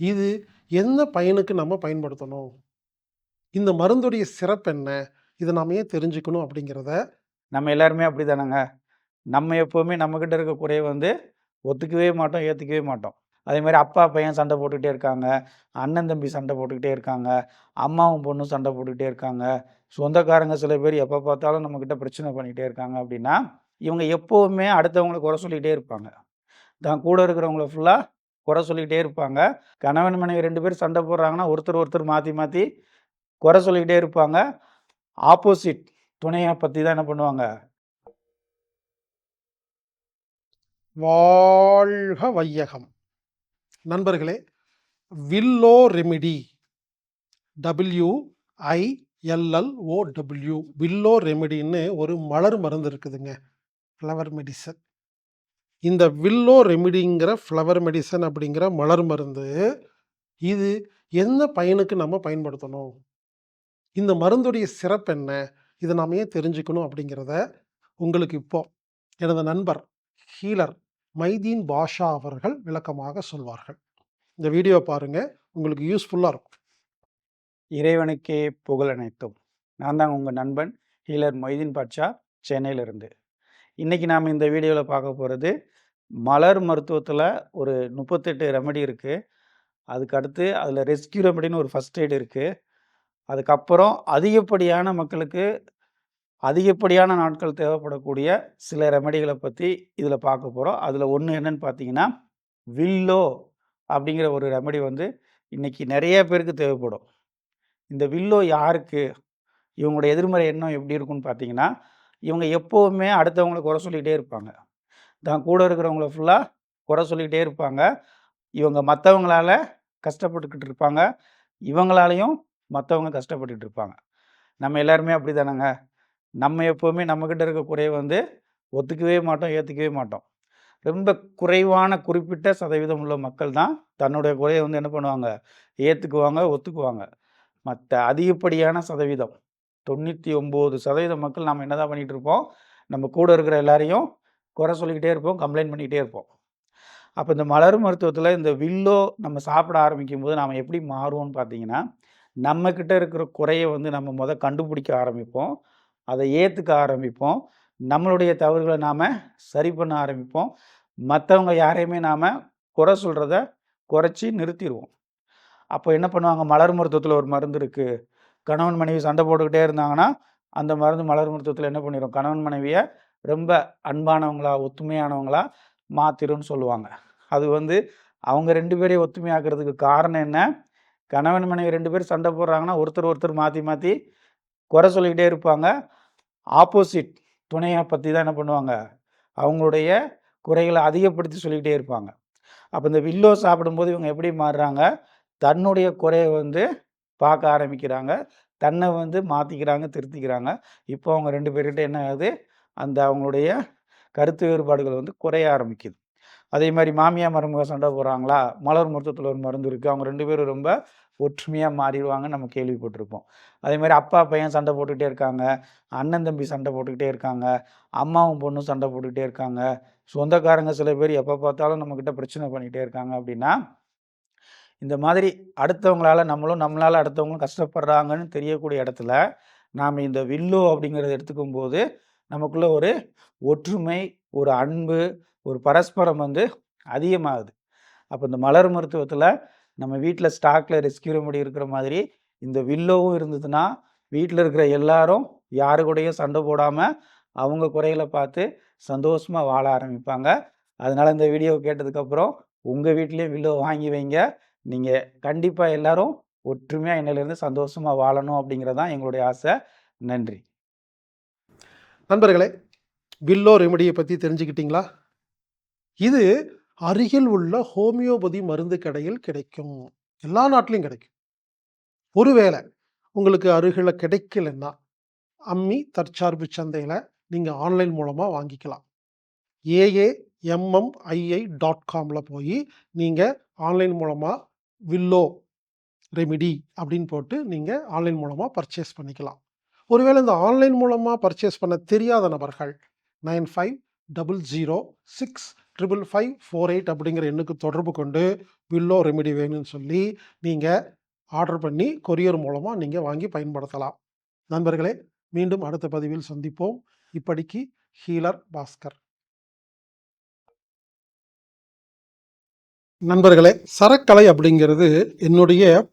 இது எந்த பயனுக்கு நம்ம பயன்படுத்தணும்? இந்த மருந்துடைய சிறப்பு என்ன? இதை நாம ஏன் தெரிஞ்சுக்கணும் அப்படிங்கிறத நம்ம எல்லாருமே அப்படிதானங்க. நம்ம எப்போவுமே நம்மக்கிட்ட இருக்க குறைய வந்து ஒத்துக்கவே மாட்டோம், ஏற்றுக்கவே மாட்டோம். அதே மாதிரி அப்பா, பையன் சண்டை போட்டுக்கிட்டே இருக்காங்க. அண்ணன், தம்பி சண்டை போட்டுக்கிட்டே இருக்காங்க. அம்மாவும், பொண்ணும் சண்டை போட்டுக்கிட்டே இருக்காங்க. சொந்தக்காரங்க சில பேர் எப்போ பார்த்தாலும் நம்மக்கிட்ட பிரச்சனை பண்ணிகிட்டே இருக்காங்க அப்படின்னா, இவங்க எப்போவுமே அடுத்தவங்கள குறை சொல்லிக்கிட்டே இருப்பாங்க. தான் கூட இருக்கிறவங்கள ஃபுல்லாக குறை சொல்லிக்கிட்டே இருப்பாங்க. கணவன், மனைவி ரெண்டு பேரும் சண்டை போடுறாங்கன்னா, ஒருத்தர் ஒருத்தர் மாற்றி மாற்றி குறை சொல்லிக்கிட்டே இருப்பாங்க. ஆப்போசிட் துணையை பற்றி தான் என்ன பண்ணுவாங்க? வாழ்க வையகம். நண்பர்களே, willow remedy W I L L O W willow ரெமிடின்னு ஒரு மலர் மருந்து இருக்குதுங்க. Flower medicine. இந்த வில்லோ ரெமிடிங்கிற ஃப்ளவர் மெடிசன் அப்படிங்கிற மலர் மருந்து, இது எந்த பயனுக்கு நம்ம பயன்படுத்தணும்? இந்த மருந்துடைய சிறப்பு என்ன? இதை நாம ஏன் தெரிஞ்சுக்கணும் அப்படிங்கிறத, உங்களுக்கு இப்போ எனது நண்பர், ஹீலர் மைதீன் பாஷா அவர்கள் விளக்கமாக சொல்வார்கள். இந்த வீடியோ பாருங்கள் உங்களுக்கு யூஸ்ஃபுல்லாக இருக்கும். இறைவனுக்கே புகழ் அனைத்தும். நான் தான் உங்கள் நண்பன் ஹீலர் மொய்தீன் பாட்ஷா சென்னையிலிருந்து. இன்றைக்கி நாம் இந்த வீடியோவில் பார்க்க போகிறது மலர் மருத்துவத்தில் ஒரு 38 ரெமெடி இருக்குது அதுக்கு அடுத்து அதில ரெஸ்க்யூ ரெமெடின்னு ஒரு ஃபர்ஸ்ட் எய்ட் இருக்குது அதுக்கப்புறம் அதிகப்படியான மக்களுக்கு அதிகப்படியான நாட்கள் தேவைப்படக்கூடிய சில ரெமடிகளை பற்றி இதில் பார்க்க போகிறோம் அதில் ஒன்று என்னன்னு பார்த்தீங்கன்னா, வில்லோ அப்படிங்கிற ஒரு ரெமெடி வந்து இன்றைக்கி நிறைய பேருக்கு தேவைப்படும். இந்த வில்லோ யாருக்கு? இவங்களோட எதிர்மறை எண்ணம் எப்படி இருக்கும்னு பார்த்தீங்கன்னா, இவங்க எப்போவுமே அடுத்தவங்கள குறை சொல்லிக்கிட்டே இருப்பாங்க. தான் கூட இருக்கிறவங்கள ஃபுல்லாக குறை சொல்லிக்கிட்டே இருப்பாங்க. இவங்க மற்றவங்களால கஷ்டப்பட்டுக்கிட்டு இருப்பாங்க. இவங்களாலையும் மற்றவங்க கஷ்டப்பட்டுக்கிட்டு இருப்பாங்க. நம்ம எல்லாருமே அப்படி தானேங்க நம்ம எப்போவுமே நம்மக்கிட்ட இருக்க குறைய வந்து ஒத்துக்கவே மாட்டோம், ஏற்றுக்கவே மாட்டோம். ரொம்ப குறைவான குறிப்பிட்ட சதவீதம் உள்ள மக்கள் தான் தன்னுடைய குறையை வந்து என்ன பண்ணுவாங்க? ஏற்றுக்குவாங்க ஒத்துக்குவாங்க. மற்ற அதிகப்படியான சதவீதம் 99% மக்கள் நாம் என்ன தான் பண்ணிகிட்டு இருப்போம்? நம்ம கூட இருக்கிற எல்லாரையும் குறை சொல்லிக்கிட்டே இருப்போம், கம்ப்ளைண்ட் பண்ணிக்கிட்டே இருப்போம். அப்போ இந்த மலர் மருத்துவத்தில் இந்த வில்லோ நம்ம சாப்பிட ஆரம்பிக்கும்போது நாம் எப்படி மாறுவோம்னு பார்த்தீங்கன்னா, நம்மக்கிட்ட இருக்கிற குறையை வந்து நம்ம மொத கண்டுபிடிக்க ஆரம்பிப்போம். அதை ஏற்றுக்க ஆரம்பிப்போம். நம்மளுடைய தவறுகளை நாம் சரி பண்ண ஆரம்பிப்போம். மற்றவங்க யாரையுமே நாம் குறை சொல்கிறத குறைச்சி நிறுத்திடுவோம் அப்போ என்ன பண்ணுவாங்க? மலர் மருத்துவத்தில் ஒரு மருந்து இருக்குது கணவன், மனைவி சண்டை போட்டுக்கிட்டே இருந்தாங்கன்னா, அந்த மருந்து மலர் மருத்துவத்தில் என்ன பண்ணிடும் கணவன், மனைவியை ரொம்ப அன்பானவங்களா, ஒத்துமையானவங்களா மாத்திரும்னு சொல்லுவாங்க. அது வந்து அவங்க ரெண்டு பேரையும் ஒத்துமையாக்குறதுக்கு காரணம் என்ன? கணவன், மனைவி ரெண்டு பேரும் சண்டை போடுறாங்கன்னா, ஒருத்தர் ஒருத்தர் மாற்றி மாற்றி குறை சொல்லிக்கிட்டே இருப்பாங்க. ஆப்போசிட் துணையை பற்றி தான் என்ன பண்ணுவாங்க? அவங்களுடைய குறைகளை அதிகப்படுத்தி சொல்லிக்கிட்டே இருப்பாங்க. அப்போ இந்த வில்லோ சாப்பிடும்போது இவங்க எப்படி மாறுறாங்க? தன்னுடைய குறையை வந்து பார்க்க ஆரம்பிக்கிறாங்க. தன்னை வந்து மாற்றிக்கிறாங்க திருத்திக்கிறாங்க. இப்போ அவங்க ரெண்டு பேர்கிட்ட என்ன ஆகுது? அந்த அவங்களுடைய கருத்து வேறுபாடுகள் வந்து குறைய ஆரம்பிக்குது. அதே மாதிரி மாமியார், மருமக சண்டை போடுறாங்களா? மலர் மருத்துவத்தில் ஒரு மருந்து இருக்குது அவங்க ரெண்டு பேரும் ரொம்ப ஒற்றுமையாக மாறிடுவாங்கன்னு நம்ம கேள்விப்பட்டிருப்போம். அதே மாதிரி அப்பா, பையன் சண்டை போட்டுக்கிட்டே இருக்காங்க. அண்ணன், தம்பி சண்டை போட்டுக்கிட்டே இருக்காங்க. அம்மாவும், பொண்ணும் சண்டை போட்டுக்கிட்டே இருக்காங்க. சொந்தக்காரங்க சில பேர் எப்போ பார்த்தாலும் நம்மக்கிட்ட பிரச்சனை பண்ணிக்கிட்டே இருக்காங்க அப்படின்னா, இந்த மாதிரி அடுத்தவங்களால நம்மளும், நம்மளால அடுத்தவங்களும் கஷ்டப்படுறாங்கன்னு தெரியக்கூடிய இடத்துல, நாம் இந்த வில்லோ அப்படிங்கிறத எடுத்துக்கும்போது, நமக்குள்ள ஒரு ஒற்றுமை, ஒரு அன்பு, ஒரு பரஸ்பரம் வந்து அதிகமாகுது. அப்போ இந்த மலர் மருத்துவத்தில் நம்ம வீட்டில் ஸ்டாக்ல ரெஸ்க்யூ ரெமெடி இருக்கிற மாதிரி, இந்த வில்லோவும் இருந்ததுன்னா, வீட்டில் இருக்கிற எல்லாரும் யாரு கூடயும் சண்டை போடாமல் அவங்க குறைகளை பார்த்து சந்தோஷமாக வாழ ஆரம்பிப்பாங்க. அதனால இந்த வீடியோ கேட்டதுக்கப்புறம், உங்கள் வீட்லேயும் வில்லோ வாங்கி வைங்க. நீங்கள் கண்டிப்பாக எல்லாரும் ஒற்றுமையாக என்னிலிருந்து சந்தோஷமாக வாழணும் அப்படிங்கிறது தான் எங்களுடைய ஆசை. நன்றி. நண்பர்களே, வில்லோ ரெமடியை பற்றி தெரிஞ்சுக்கிட்டீங்களா? இது அருகில் உள்ள ஹோமியோபதி மருந்து கடையில் கிடைக்கும். எல்லா நாட்டிலையும் கிடைக்கும். ஒருவேளை உங்களுக்கு அருகில் கிடைக்கலன்னா, அம்மி தற்சார்பு சந்தையில் நீங்கள் ஆன்லைன் மூலமாக வாங்கிக்கலாம். ஏஏஎம்எம்ஐஐ டாட் காமில் போய் நீங்கள் ஆன்லைன் மூலமாக வில்லோ ரெமிடி அப்படின்னு போட்டு நீங்கள் ஆன்லைன் மூலமாக பர்ச்சேஸ் பண்ணிக்கலாம். ஒருவேளை இந்த ஆன்லைன் மூலமாக பர்ச்சேஸ் பண்ண தெரியாத நபர்கள் nine five double zero six triple five four eight அப்படிங்கிற எண்ணுக்கு தொடர்பு கொண்டு வில்லோ ரெமிடி வேணும்னு சொல்லி நீங்கள் ஆர்டர் பண்ணி கொரியர் மூலமாக நீங்கள் வாங்கி பயன்படுத்தலாம். நண்பர்களே மீண்டும் அடுத்த பதிவில் சந்திப்போம். இப்படிக்கு ஹீலர் பாஸ்கர். நண்பர்களே சரக்கலை அப்படிங்கிறது என்னுடைய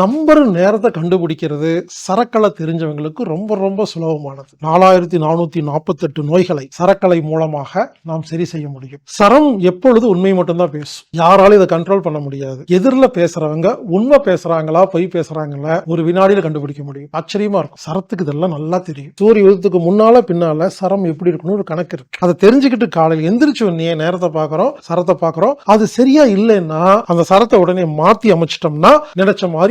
நம்பர் நேரத்தை கண்டுபிடிக்கிறது சரக்கலை தெரிஞ்சவங்களுக்கு ரொம்ப ரொம்ப சுலபமானது. நாலாயிரத்தி நானூத்தி நாற்பத்தெட்டு நோய்களை சரக்கலை மூலமாக நாம் சரி செய்ய முடியும். சரம் எப்பொழுது உண்மை மட்டும்தான் பேசும். யாராலும் இதை கண்ட்ரோல் பண்ண முடியாது. எதிரில் பேசுறவங்க உண்மை பேசுறாங்களா பொய் பேசுறாங்களா ஒரு வினாடியில் கண்டுபிடிக்க முடியும். ஆச்சரியமா இருக்கும். சரத்துக்கு இதெல்லாம் நல்லா தெரியும். சூரிய உதயத்துக்கு முன்னால பின்னால சரம் எப்படி இருக்குன்னு ஒரு கணக்கு இருக்கு. அதை தெரிஞ்சுக்கிட்டு காலையில் எந்திரிச்சு உடனே நேரத்தை பார்க்குறோம் சரத்தை பார்க்குறோம். அது சரியா இல்லைன்னா அந்த சரத்தை உடனே மாத்தி அமைச்சிட்டோம்னா நினைச்ச மாதிரி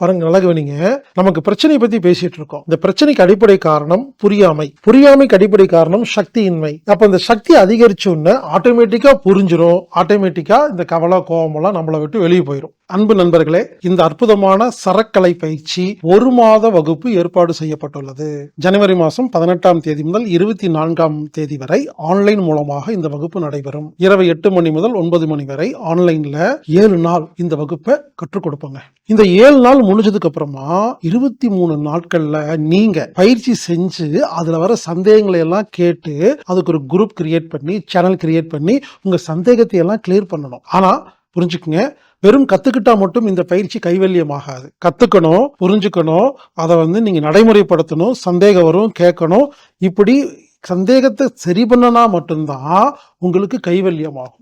பாருங்க நல்லா கவனிங்க நமக்கு பிரச்சனையை பத்தி பேசிட்டு இருக்கோம். இந்த பிரச்சனைக்கு அடிப்படை காரணம் புரியாமை. புரியாமைக்கு அடிப்படை காரணம் சக்தியின்மை. அப்ப இந்த சக்தி அதிகரிச்ச உடனே ஆட்டோமேட்டிக்கா புரிஞ்சிடும் ஆட்டோமேட்டிக்கா இந்த கவலை கோபமெல்லாம் நம்மளை விட்டு வெளியே போயிடும் அன்பு நண்பர்களே இந்த அற்புதமான சரக்கலை பயிற்சி ஒரு மாத வகுப்பு ஏற்பாடு செய்யப்பட்டுள்ளது. ஜனவரி மாதம் பதினெட்டாம் தேதி முதல் இருபத்தி நான்காம் தேதி வரை ஆன்லைன் மூலமாக இந்த வகுப்பு நடைபெறும். இரவு எட்டு மணி முதல் ஒன்பது மணி வரை ஆன்லைன்ல ஏழு நாள் இந்த வகுப்பை கற்றுக் கொடுப்போங்க. இந்த ஏழு நாள் முடிஞ்சதுக்கு அப்புறமா இருபத்தி மூணு நாட்கள்ல நீங்க பயிற்சி செஞ்சு அதுல வர சந்தேகங்களை எல்லாம் கேட்டு அதுக்கு ஒரு குரூப் கிரியேட் பண்ணி சேனல் கிரியேட் பண்ணி உங்க சந்தேகத்தை எல்லாம் கிளியர் பண்ணணும். ஆனா புரிஞ்சுக்குங்க. வெறும் கத்துக்கிட்டா மட்டும் இந்த பயிற்சி கைவல்யமாகாது. கத்துக்கணும் புரிஞ்சுக்கணும் அதை வந்து நீங்க நடைமுறைப்படுத்தணும் சந்தேகம் வரும் கேட்கணும். இப்படி சந்தேகத்தை சரி பண்ணனா மட்டும்தான் உங்களுக்கு கைவல்யமாகும்.